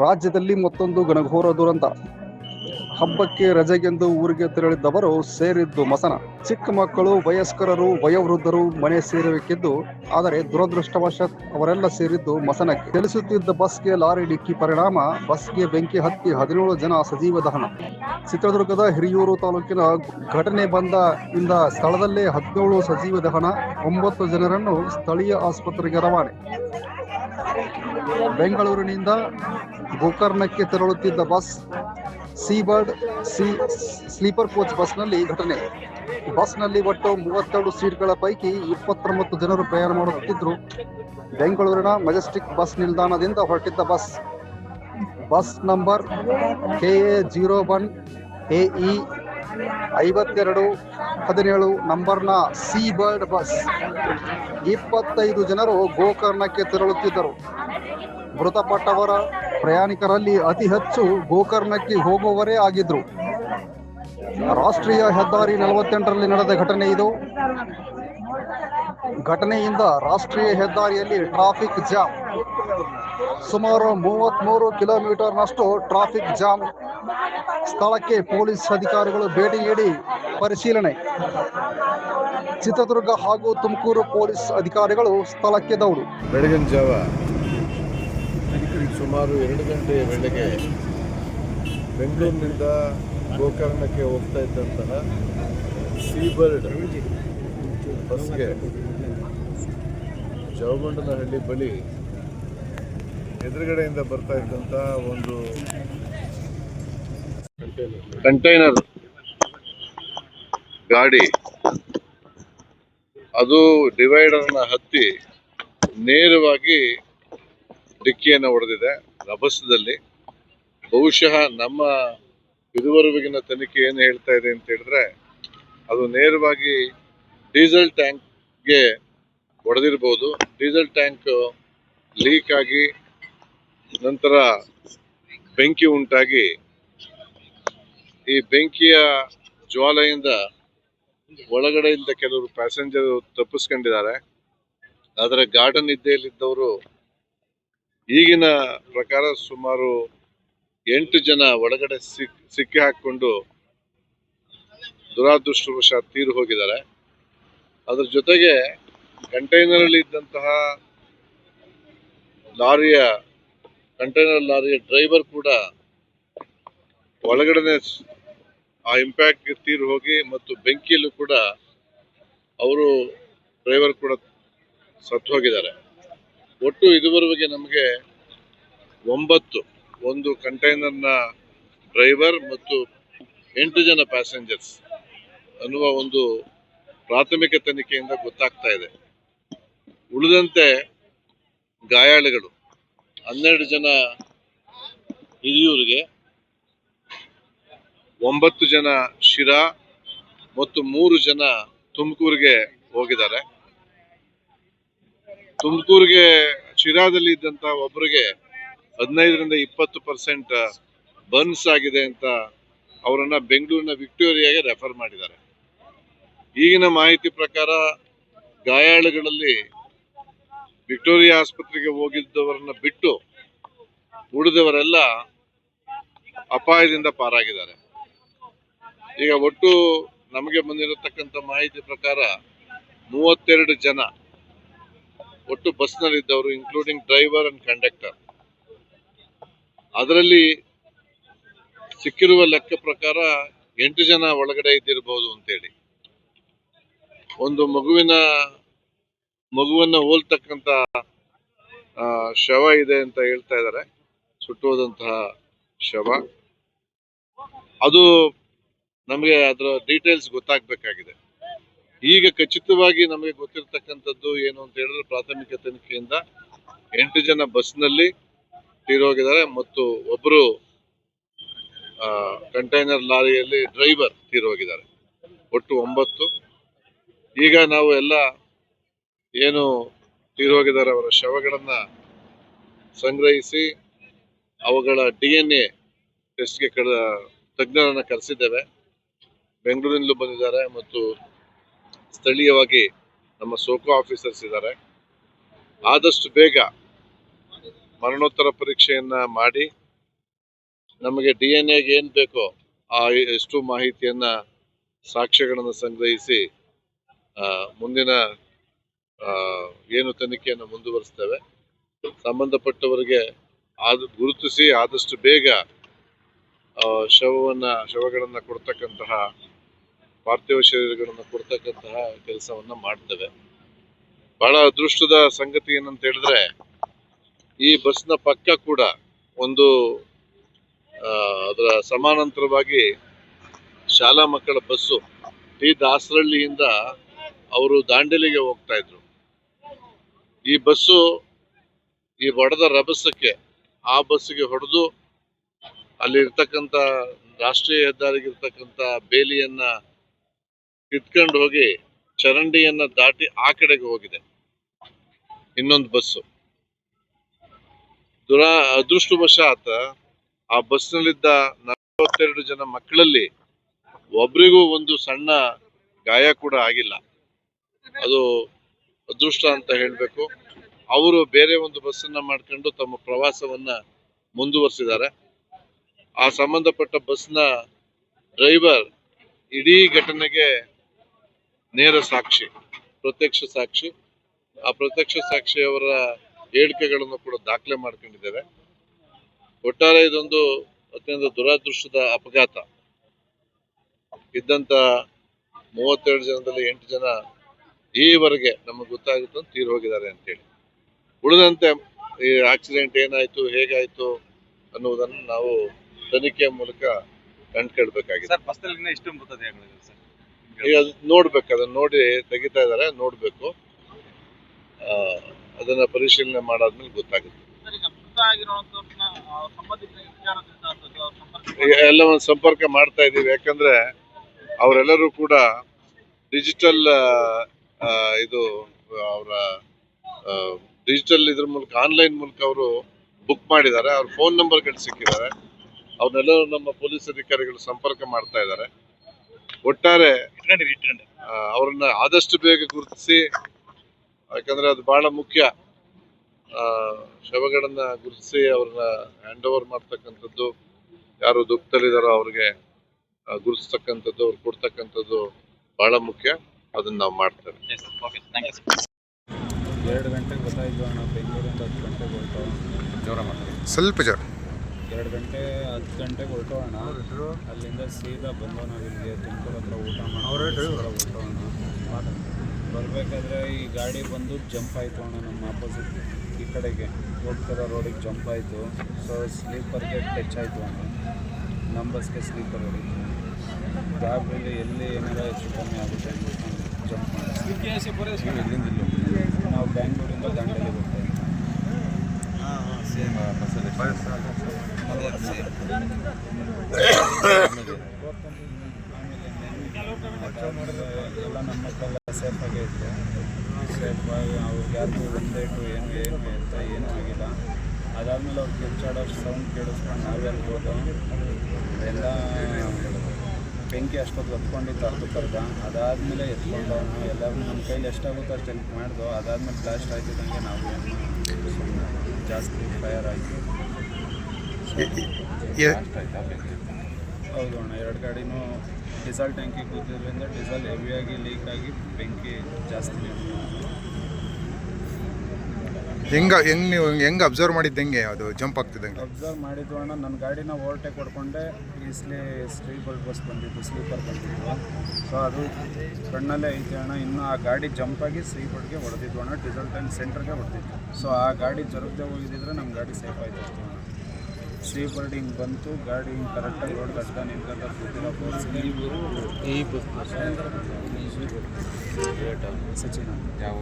ರಾಜ್ಯದಲ್ಲಿ ಮತ್ತೊಂದು ಗಣಘೋರ ದುರಂತ. ಹಬ್ಬಕ್ಕೆ ರಜೆಗೆಂದು ಊರಿಗೆ ತೆರಳಿದ್ದವರು ಸೇರಿದ್ದು ಮಸನ. ಚಿಕ್ಕ ಮಕ್ಕಳು, ವಯಸ್ಕರರು, ವಯೋವೃದ್ಧರು ಮನೆ ಸೇರಬೇಕಿದ್ದು, ಆದರೆ ದುರದೃಷ್ಟವಶಾತ್ ಅವರೆಲ್ಲ ಸೇರಿದ್ದು ಮಸನಕ್ಕೆ. ಚಲಿಸುತ್ತಿದ್ದ ಬಸ್ಗೆ ಲಾರಿ ಡಿಕ್ಕಿ ಪರಿಣಾಮ, ಬಸ್ಗೆ ಬೆಂಕಿ ಹತ್ತಿ ಹದಿನೇಳು ಜನ ಸಜೀವ ದಹನ. ಚಿತ್ರದುರ್ಗದ ಹಿರಿಯೂರು ತಾಲೂಕಿನ ಘಟನೆ ಬಂದ ಇಂದ ಸ್ಥಳದಲ್ಲೇ ಹದಿನೇಳು ಸಜೀವ ದಹನ, ಒಂಬತ್ತು ಜನರನ್ನು ಸ್ಥಳೀಯ ಆಸ್ಪತ್ರೆಗೆ ರವಾನೆ. ಬೆಂಗಳೂರಿನಿಂದ ಗೋಕರ್ಣಕ್ಕೆ ತೆರಳುತ್ತಿದ್ದ bus Seabird C sleeper coach ಬಸ್ನಲ್ಲಿ ಘಟನೆ. ಬಸ್ನಲ್ಲಿ ಒಟ್ಟು ಮೂವತ್ತೆರಡು ಸೀಟ್ಗಳ ಪೈಕಿ ಇಪ್ಪತ್ತೊಂಬತ್ತು ಜನರು ಪ್ರಯಾಣ ಮಾಡುತ್ತಿದ್ದರು. ಬೆಂಗಳೂರಿನ ಮೆಜೆಸ್ಟಿಕ್ ಬಸ್ ನಿಲ್ದಾಣದಿಂದ ಹೊರಟಿದ್ದ bus. Bus number K A zero one A E ಐವತ್ತೆರಡು, ಹದಿನೇಳು, ನಂಬರ್ನ ಸಿ ಬರ್ಡ್ ಬಸ್. ಇಪ್ಪತ್ತೈದು ಜನರು ಗೋಕರ್ಣಕ್ಕೆ ತೆರಳುತ್ತಿದ್ದರು. ಮೃತಪಟ್ಟವರ ಪ್ರಯಾಣಿಕರಲ್ಲಿ ಅತಿ ಹೆಚ್ಚು ಗೋಕರ್ಣಕ್ಕೆ ಹೋಗುವವರೇ ಆಗಿದ್ರು. ರಾಷ್ಟ್ರೀಯ ಹೆದ್ದಾರಿ ನಲವತ್ತೆಂಟರಲ್ಲಿ ನಡೆದ ಘಟನೆ ಇದು. ಘಟನೆಯಿಂದ ರಾಷ್ಟ್ರೀಯ ಹೆದ್ದಾರಿಯಲ್ಲಿ ಟ್ರಾಫಿಕ್ ಜಾಮ್. ಸುಮಾರು ಮೂವತ್ಮೂರು ಕಿಲೋಮೀಟರ್ನಷ್ಟು ಟ್ರಾಫಿಕ್ ಜಾಮ್. ಸ್ಥಳಕ್ಕೆ ಪೊಲೀಸ್ ಅಧಿಕಾರಿಗಳು ಭೇಟಿ ನೀಡಿ ಪರಿಶೀಲನೆ. ಚಿತ್ರದುರ್ಗ ಹಾಗೂ ತುಮಕೂರು ಪೊಲೀಸ್ ಅಧಿಕಾರಿಗಳು ಸ್ಥಳಕ್ಕೆ ದೌಡು. ಬೆಳಗಿನ ಜಾವ ಸುಮಾರು ಎರಡು ಗಂಟೆಯ ವೇಳೆಗೆ ಬೆಂಗಳೂರಿನಿಂದ ಗೋಕರ್ಣಕ್ಕೆ ಹೋಗ್ತಾ ಇದ್ದಂತಹ ಸೀಬರ್ಡ್ ಬಸ್ಗೆ ಜವಗೊಂಡನಹಳ್ಳಿ ಬಳಿ ಎದುರುಗಡೆಯಿಂದ ಬರ್ತಾ ಇದ್ದಂತಹ ಒಂದು ಕಂಟೈನರ್ ಗಾಡಿ. ಅದು ಡಿವೈಡರ್ನ ಹತ್ತಿ ನೇರವಾಗಿ ಡಿಕ್ಕಿಯನ್ನು ಹೊಡೆದಿದೆ ರಭಸದಲ್ಲಿ. ಬಹುಶಃ ನಮ್ಮ ಇದುವರೆಗಿನ ತನಿಖೆ ಏನು ಹೇಳ್ತಾ ಇದೆ ಅಂತ ಹೇಳಿದ್ರೆ, ಅದು ನೇರವಾಗಿ ಡೀಸೆಲ್ ಟ್ಯಾಂಕ್ಗೆ ಹೊಡೆದಿರ್ಬೋದು. ಡೀಸೆಲ್ ಟ್ಯಾಂಕ್ ಲೀಕ್ ಆಗಿ ನಂತರ ಬೆಂಕಿ ಉಂಟಾಗಿ ಈ ಬೆಂಕಿಯ ಜ್ವಾಲೆಯಿಂದ ಒಳಗಡೆಯಿಂದ ಕೆಲವರು ಪ್ಯಾಸೆಂಜರ್ ತಪ್ಪಿಸ್ಕೊಂಡಿದ್ದಾರೆ. ಆದರೆ ಗಾರ್ಡನ್ ನಿದ್ದೆಯಲ್ಲಿದ್ದವರು ಈಗಿನ ಪ್ರಕಾರ ಸುಮಾರು ಎಂಟು ಜನ ಒಳಗಡೆ ಸಿಕ್, ಸಿಕ್ಕಿ ಹಾಕಿಕೊಂಡು ದುರಾದೃಷ್ಟವಶಾತ್ ತೀರು ಹೋಗಿದ್ದಾರೆ. ಅದ್ರ ಜೊತೆಗೆ ಕಂಟೈನರ್ ಅಲ್ಲಿ ಇದ್ದಂತಹ ಲಾರಿಯ, ಕಂಟೈನರ್ ಲಾರಿಯ ಡ್ರೈವರ್ ಕೂಡ ಒಳಗಡೆ ಆ ಇಂಪ್ಯಾಕ್ಟ್ ತೀರು ಹೋಗಿ ಮತ್ತು ಬೆಂಕಿಯಲ್ಲೂ ಕೂಡ ಅವರು ಡ್ರೈವರ್ ಕೂಡ ಸತ್ತು ಹೋಗಿದ್ದಾರೆ. ಒಟ್ಟು ಇದುವರೆಗೆ ನಮಗೆ ಒಂಬತ್ತು, ಒಂದು ಕಂಟೈನರ್ನ ಡ್ರೈವರ್ ಮತ್ತು ಎಂಟು ಜನ ಪ್ಯಾಸೆಂಜರ್ಸ್ ಅನ್ನುವ ಒಂದು ಪ್ರಾಥಮಿಕ ತನಿಖೆಯಿಂದ ಗೊತ್ತಾಗ್ತಾ ಇದೆ. ಉಳಿದಂತೆ ಗಾಯಾಳುಗಳು, ಹನ್ನೆರಡು ಜನ ಹಿರಿಯೂರಿಗೆ, ಒಂಬತ್ತು ಜನ ಶಿರಾ ಮತ್ತು ಮೂರು ಜನ ತುಮಕೂರಿಗೆ ಹೋಗಿದ್ದಾರೆ. ತುಮಕೂರಿಗೆ, ಶಿರಾದಲ್ಲಿ ಇದ್ದಂತ ಒಬ್ಬರಿಗೆ ಹದಿನೈದರಿಂದ ಇಪ್ಪತ್ತು ಪರ್ಸೆಂಟ್ ಬರ್ನ್ಸ್ ಆಗಿದೆ ಅಂತ ಅವರನ್ನ ಬೆಂಗಳೂರಿನ ವಿಕ್ಟೋರಿಯಾಗೆ ರೆಫರ್ ಮಾಡಿದ್ದಾರೆ. ಈಗಿನ ಮಾಹಿತಿ ಪ್ರಕಾರ ಗಾಯಾಳುಗಳಲ್ಲಿ ವಿಕ್ಟೋರಿಯಾ ಆಸ್ಪತ್ರೆಗೆ ಹೋಗಿದ್ದವರನ್ನ ಬಿಟ್ಟು ಉಳಿದವರೆಲ್ಲ ಅಪಾಯದಿಂದ ಪಾರಾಗಿದ್ದಾರೆ. ಈಗ ಒಟ್ಟು ನಮಗೆ ಬಂದಿರತಕ್ಕಂಥ ಮಾಹಿತಿ ಪ್ರಕಾರ ಮೂವತ್ತೆರಡು ಜನ ಒಟ್ಟು ಬಸ್ನಲ್ಲಿದ್ದವರು ಇನ್ಕ್ಲೂಡಿಂಗ್ ಡ್ರೈವರ್ ಅಂಡ್ ಕಂಡಕ್ಟರ್ ಅದರಲ್ಲಿ ಸಿಕ್ಕಿರುವ ಲೆಕ್ಕ ಪ್ರಕಾರ ಎಂಟು ಜನ ಒಳಗಡೆ ಇದ್ದಿರಬಹುದು ಅಂತೇಳಿ. ಒಂದು ಮಗುವಿನ, ಮಗುವನ್ನ ಹೋಲ್ತಕ್ಕಂತ ಶವ ಇದೆ ಅಂತ ಹೇಳ್ತಾ ಇದ್ದಾರೆ. ಸುಟ್ಟೋದಂತಹ ಶವ. ಅದು ನಮಗೆ ಅದರ ಡೀಟೇಲ್ಸ್ ಗೊತ್ತಾಗಬೇಕಾಗಿದೆ. ಈಗ ಖಚಿತವಾಗಿ ನಮಗೆ ಗೊತ್ತಿರತಕ್ಕಂಥದ್ದು ಏನು ಅಂತ ಹೇಳಿದ್ರೆ ಪ್ರಾಥಮಿಕ ತನಿಖೆಯಿಂದ ಎಂಟು ಜನ ಬಸ್ನಲ್ಲಿ ತೀರೋಗಿದ್ದಾರೆ ಮತ್ತು ಒಬ್ಬರು ಕಂಟೈನರ್ ಲಾರಿಯಲ್ಲಿ ಡ್ರೈವರ್ ತೀರೋಗಿದ್ದಾರೆ. ಒಟ್ಟು ಒಂಬತ್ತು. ಈಗ ನಾವು ಎಲ್ಲ ಏನು ತೀರೋಗಿದ್ದಾರೆ ಅವರ ಶವಗಳನ್ನು ಸಂಗ್ರಹಿಸಿ ಅವುಗಳ ಡಿ ಎನ್ ಎ ಟೆಸ್ಟ್ಗೆ ತಜ್ಞರನ್ನ ಕರೆಸಿದ್ದೇವೆ. ಬೆಂಗಳೂರಿನಲ್ಲೂ ಬಂದಿದ್ದಾರೆ ಮತ್ತು ಸ್ಥಳೀಯವಾಗಿ ನಮ್ಮ ಸೋಕೋ ಆಫೀಸರ್ಸ್ ಇದ್ದಾರೆ. ಆದಷ್ಟು ಬೇಗ ಮರಣೋತ್ತರ ಪರೀಕ್ಷೆಯನ್ನ ಮಾಡಿ ನಮಗೆ ಡಿ ಎನ್ ಎಗೆ ಏನು ಬೇಕೋ ಆ ಎಷ್ಟು ಮಾಹಿತಿಯನ್ನ, ಸಾಕ್ಷ್ಯಗಳನ್ನು ಸಂಗ್ರಹಿಸಿ ಮುಂದಿನ ಏನು ತನಿಖೆಯನ್ನು ಮುಂದುವರಿಸ್ತೇವೆ. ಸಂಬಂಧಪಟ್ಟವರಿಗೆ ಆದ, ಗುರುತಿಸಿ ಆದಷ್ಟು ಬೇಗ ಶವವನ್ನ, ಶವಗಳನ್ನ ಕೊಡ್ತಕ್ಕಂತಹ ಪಾರ್ಥಿವ ಶರೀರಗಳನ್ನು ಕೊಡ್ತಕ್ಕಂತಹ ಕೆಲಸವನ್ನ ಮಾಡ್ತವೆ. ಬಹಳ ಅದೃಷ್ಟದ ಸಂಗತಿ ಏನಂತ ಹೇಳಿದ್ರೆ, ಈ ಬಸ್ನ ಪಕ್ಕ ಕೂಡ ಒಂದು ಅದರ ಸಮಾನಾಂತರವಾಗಿ ಶಾಲಾ ಮಕ್ಕಳ ಬಸ್ಸು ಟಿ ದಾಸರಳ್ಳಿಯಿಂದ ಅವರು ದಾಂಡೇಲಿಗೆ ಹೋಗ್ತಾ ಇದ್ರು. ಈ ಬಸ್ಸು ಈ ಹೊಡೆದ ರಭಸಕ್ಕೆ ಆ ಬಸ್ಸಿಗೆ ಹೊಡೆದು ಅಲ್ಲಿ ಇರ್ತಕ್ಕಂಥ ರಾಷ್ಟ್ರೀಯ ಹೆದ್ದಾರಿಗೆ ಇರ್ತಕ್ಕಂಥ ಬೇಲಿಯನ್ನ ಕಿತ್ಕೊಂಡು ಹೋಗಿ ಚರಂಡಿಯನ್ನ ದಾಟಿ ಆ ಕಡೆಗೆ ಹೋಗಿದೆ. ಇನ್ನೊಂದು ಬಸ್ಸು. ದುರ, ಅದೃಷ್ಟವಶಾತ್ ಆ ಬಸ್ನಲ್ಲಿದ್ದ ನಲವತ್ತೆರಡು ಜನ ಮಕ್ಕಳಲ್ಲಿ ಒಬ್ರಿಗೂ ಒಂದು ಸಣ್ಣ ಗಾಯ ಕೂಡ ಆಗಿಲ್ಲ. ಅದು ಅದೃಷ್ಟ ಅಂತ ಹೇಳಬೇಕು. ಅವರು ಬೇರೆ ಒಂದು ಬಸ್ಸನ್ನ ಮಾಡ್ಕೊಂಡು ತಮ್ಮ ಪ್ರವಾಸವನ್ನ ಮುಂದುವರಿಸಿದ್ದಾರೆ. ಆ ಸಂಬಂಧಪಟ್ಟ ಬಸ್ನ ಡ್ರೈವರ್ ಇಡೀ ಘಟನೆಗೆ ನೇರ ಸಾಕ್ಷಿ, ಪ್ರತ್ಯಕ್ಷ ಸಾಕ್ಷಿ. ಆ ಪ್ರತ್ಯಕ್ಷ ಸಾಕ್ಷಿಯವರ ಹೇಳಿಕೆಗಳನ್ನು ಕೂಡ ದಾಖಲೆ ಮಾಡ್ಕೊಂಡಿದ್ದೇವೆ. ಒಟ್ಟಾರೆ ಇದೊಂದು ಅತ್ಯಂತ ದುರಾದೃಷ್ಟದ ಅಪಘಾತ. ಇದ್ದಂತ ಮೂವತ್ತೆರಡು ಜನದಲ್ಲಿ ಎಂಟು ಜನ ಈವರೆಗೆ ನಮಗೆ ಗೊತ್ತಾಗುತ್ತೆ ಅಂತ ತೀರ್ ಹೋಗಿದ್ದಾರೆ ಅಂತೇಳಿ. ಉಳಿದಂತೆ ಈ ಆಕ್ಸಿಡೆಂಟ್ ಏನಾಯ್ತು, ಹೇಗಾಯ್ತು ಅನ್ನುವುದನ್ನು ನಾವು ತನಿಖೆಯ ಮೂಲಕ ಕಂಡುಕೊಳ್ಬೇಕಾಗಿದೆ ಸರ್ ಬಸ್ಸಲ್ಲಿ ಎಷ್ಟು ಮೃತದೇಹಗಳಿದೆ ಸರ್. ಈಗ ಅದು ನೋಡ್ಬೇಕು ಅದನ್ನ ನೋಡಿ ತೆಗಿತಾ ಇದಾರೆ ನೋಡ್ಬೇಕು. ಆ, ಅದನ್ನ ಪರಿಶೀಲನೆ ಮಾಡಾದ್ಮೇಲೆ ಗೊತ್ತಾಗುತ್ತೆ. ಈಗ ಸಂಪರ್ಕ ಎಲ್ಲವನ್ನು ಸಂಪರ್ಕ ಮಾಡ್ತಾ ಇದ್ದೀವಿ ಯಾಕಂದ್ರೆ ಅವರೆಲ್ಲರೂ ಕೂಡ ಡಿಜಿಟಲ್ ಇದು ಅವರ ಡಿಜಿಟಲ್ ಇದ್ರ ಮೂಲಕ ಆನ್ಲೈನ್ ಮೂಲಕ ಅವರು ಬುಕ್ ಮಾಡಿದ್ದಾರೆ. ಅವ್ರ ಫೋನ್ ನಂಬರ್ಗಳು ಸಿಕ್ಕಿದ್ದಾರೆ ಅವ್ರನ್ನೆಲ್ಲರೂ ನಮ್ಮ ಪೊಲೀಸ್ ಅಧಿಕಾರಿಗಳು ಸಂಪರ್ಕ ಮಾಡ್ತಾ ಇದ್ದಾರೆ. ಒಟ್ಟಾರೆ ಅವ್ರನ್ನ ಆದಷ್ಟು ಬೇಗ ಗುರುತಿಸಿ ಯಾಕಂದ್ರೆ ಅದು ಬಹಳ ಮುಖ್ಯ. ಆ, ಶವಗಳನ್ನ ಗುರುತಿಸಿ ಅವ್ರನ್ನ ಹ್ಯಾಂಡ್ ಓವರ್ ಮಾಡ್ತಕ್ಕಂಥದ್ದು ಯಾರು ದುಃಖದಲ್ಲಿದ್ದಾರೋ ಅವ್ರಿಗೆ ಗುರುತಿಸ್ತಕ್ಕಂಥದ್ದು ಅವ್ರು ಕೊಡ್ತಕ್ಕಂಥದ್ದು ಬಹಳ ಮುಖ್ಯ. ಅದನ್ನ ನಾವು ಮಾಡ್ತೇವೆ. ಎರಡು ಗಂಟೆಗೆ ಗೊತ್ತಾಯ್ತು ಅಣ್ಣ ಬೆಂಗಳೂರಿಂದ ಹತ್ತು ಗಂಟೆಗೆ ಹೊರಟು. ಜೋರ ಮಾಡ್ತೀವಿ ಸ್ವಲ್ಪ ಜೋರ ಎರಡು ಗಂಟೆ ಹತ್ತು ಗಂಟೆಗೆ ಹೊರಟೋಣ ಅಲ್ಲಿಂದ ಸೀದಾ ಬಂದು ನಾವು ಇಲ್ಲಿಗೆ ತುಮಕೂರು ಹತ್ರ ಊಟ ಮಾಡಿ ಹೊರಟು ಅಣ್ಣ ಬರಬೇಕಾದ್ರೆ ಈ ಗಾಡಿ ಬಂದು ಜಂಪ್ ಆಯಿತು ಅಣ್ಣ ನಮ್ಮ ಆಪೋಸಿಟ್ ಈ ಕಡೆಗೆ. ಹೋಗ್ತಿರೋ ರೋಡಿಗೆ ಜಂಪ್ ಆಯಿತು. ಸೊ ಸ್ಲೀಪರ್ಗೆ ಟಚ್ ಆಯಿತು ಅಣ್ಣ. ನಮ್ಮ ಬಸ್ಗೆ ಸ್ಲೀಪರ್ ಹೊಡಿತು. ಗಾಬರಿಲಿ ಎಲ್ಲಿ ಏನಾರ ಹೆಚ್ಚು ಕಮ್ಮಿ ಆಗುತ್ತೆ ಅಂದ್ಬಿಟ್ಟು ಜಂಪ್ ಮಾಡಿ ಎಲ್ಲಿಂದ ನಾವು ಬ್ಯಾಂಗ್ಳೂರಿಂದ ದಾಂಡೇಲಿ ಬರ್ತಾ ಇದ್ದೀವಿ ಆಮೇಲೆ ಎಲ್ಲ ನಮ್ಮ ಮಕ್ಕಳೆಲ್ಲ ಸೇಫಾಗೇ ಇತ್ತು ಸೇಫಾಗಿ ಅವ್ರಿಗೆ ಯಾರಿಗೂ ಒಂದೇಟು ಏನು ಏನು ಅಂತ ಏನೂ ಆಗಿಲ್ಲ ಅದಾದಮೇಲೆ ಅವ್ರು ಕಿರ್ಚಾಡೋ ಸೌಂಡ್ ಕೇಳಿಸ್ಕೊಂಡು ನಾವೇ ಅನ್ಬೋದು ಎಲ್ಲ ಬೆಂಕಿ ಅಷ್ಟೊತ್ತು ಹೊತ್ಕೊಂಡಿತ್ತು ಕರ್ದ ಅದಾದಮೇಲೆ ಎತ್ಕೊಂಡು ಎಲ್ಲರೂ ನಮ್ಮ ಕೈಲಿ ಎಷ್ಟಾಗುತ್ತೋ ಅಷ್ಟು ಹೆಲ್ಪ್ ಮಾಡ್ದು ಅದಾದಮೇಲೆ ಬ್ಲಾಸ್ಟ್ ಆಗಿದ್ದಂಗೆ ನಾವು ಜಾಸ್ತಿ ಫೈರ್ ಆಯಿತು ಹೌದು ಅಣ್ಣ ಎರಡು ಗಾಡಿನೂ ಡೀಸೆಲ್ ಟ್ಯಾಂಕಿಗೆ ಕೂತಿದ್ರಿಂದ ಡೀಸೆಲ್ ಹೆವಿಯಾಗಿ ಲೀಕ್ ಆಗಿ ಬೆಂಕಿ ಜಾಸ್ತಿ ಹೆಂಗ ಹೆಂಗ್ ನೀವು ಹೆಂಗ್ ಅಬ್ಸರ್ವ್ ಮಾಡಿದ್ದು ಹೆಂಗೆ? ಅದು ಜಂಪ್ ಆಗ್ತಿದ್ದಂಗೆ? ಅಬ್ಸರ್ವ್ ಮಾಡಿದ್ದು ಅಣ್ಣ ನನ್ನ ಗಾಡಿನ ಓವರ್ಟೇಕ್ ಹೊಡ್ಕೊಂಡೆ ಈಸ್ಲಿ ಸ್ಲೀಪರ್ ಬಸ್ ಬಂದಿತ್ತು ಸ್ಲೀಪರ್ ಬಂದಿತ್ತು. ಸೊ ಅದು ಕಣ್ಣಲ್ಲೇ ಐತೆ ಅಣ್ಣ ಇನ್ನು ಆ ಗಾಡಿ ಜಂಪ್ ಆಗಿ ಸ್ಲೀಪರ್ಗೆ ಹೊಡೆದಿದ್ದು ಅಣ್ಣ ಡೀಸೆಲ್ ಟ್ಯಾಂಕ್ ಸೆಂಟ್ರಿಗೆ ಹೊಡೆದಿತ್ತು ಸೊ ಆ ಗಾಡಿ ಜರುಗದೆ ಹೋಗಿದ್ದಿದ್ರೆ ನಮ್ಮ ಗಾಡಿ ಸೇಫ್ ಆಯ್ತು ಸ್ಲೀಪರ್ ಹಿಂಗೆ ಬಂತು ಗಾಡಿ ಹಿಂಗೆ ಕರೆಕ್ಟಾಗಿ ರೋಡ್ ಕಟ್ಟ ನಿಂತ್ಕೊಂಡ ಸಚಿನ್ ಯಾವ